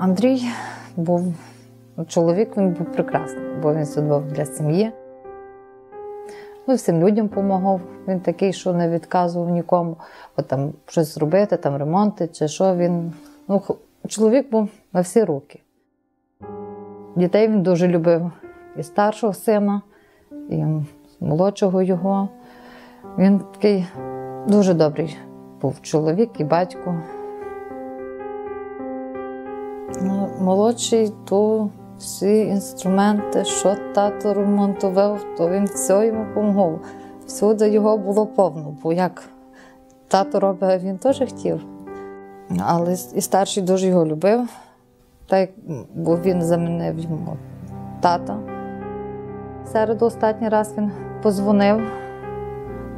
Андрій був чоловік, він був прекрасний, бо він судбав для сім'ї. Ну, всім людям допомагав. Він такий, що не відказував нікому, от там щось зробити, там ремонти чи що. Він ну, чоловік був на всі руки. Дітей він дуже любив і старшого сина, і молодшого його. Він такий дуже добрий був чоловік і батько. Ну, Молодший, то всі інструменти, що тато ремонтував, то він все йому допомагав. Всюди його було повно, бо як тато робить, він теж хотів. Але і старший дуже його любив, так, бо він замінив йому тата. Середу останній раз він позвонив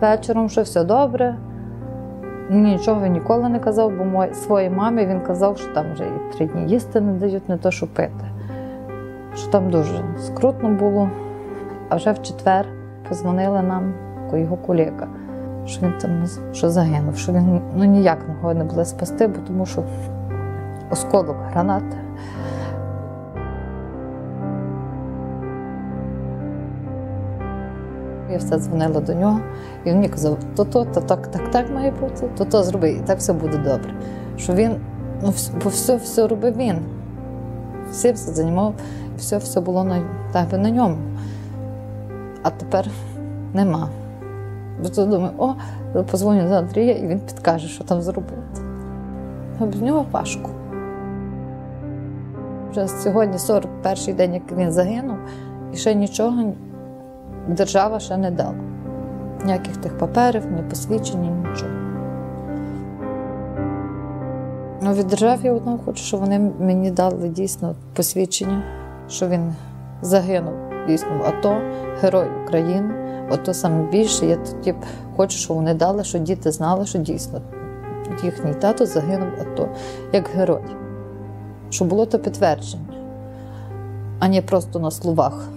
вечором, що все добре. Нічого ніколи не казав, бо мой, своїй мамі він казав, що там вже і три дні їсти не дають, не то що пити. Що там дуже скрутно було. А вже в четвер позвонили нам його колега, що він там що загинув, що він ну, ніяк його не було спасти, бо тому що осколок гранати. Я все дзвонила до нього, і він мені казав, то-то, то так, так, так має бути, то-то зроби, і так все буде добре. Що він, ну, бо все, все робив він. Все все займав, все все було на тебе на ньому. А тепер нема. Бо то думаю, о, позвоню до Андрія, і він підкаже, що там зробити. А без нього важко. Вже сьогодні 41-й день, як він загинув, і ще нічого держава ще не дала. Ніяких тих паперів, ні посвідчень, нічого. Ну, Від держав я одного хочу, щоб вони мені дали дійсно посвідчення, що він загинув дійсно в АТО, герой України. Ото саме більше. Я тоді хочу, щоб вони дали, щоб діти знали, що дійсно їхній тато загинув в АТО як герой. Щоб було то підтвердження, а не просто на словах.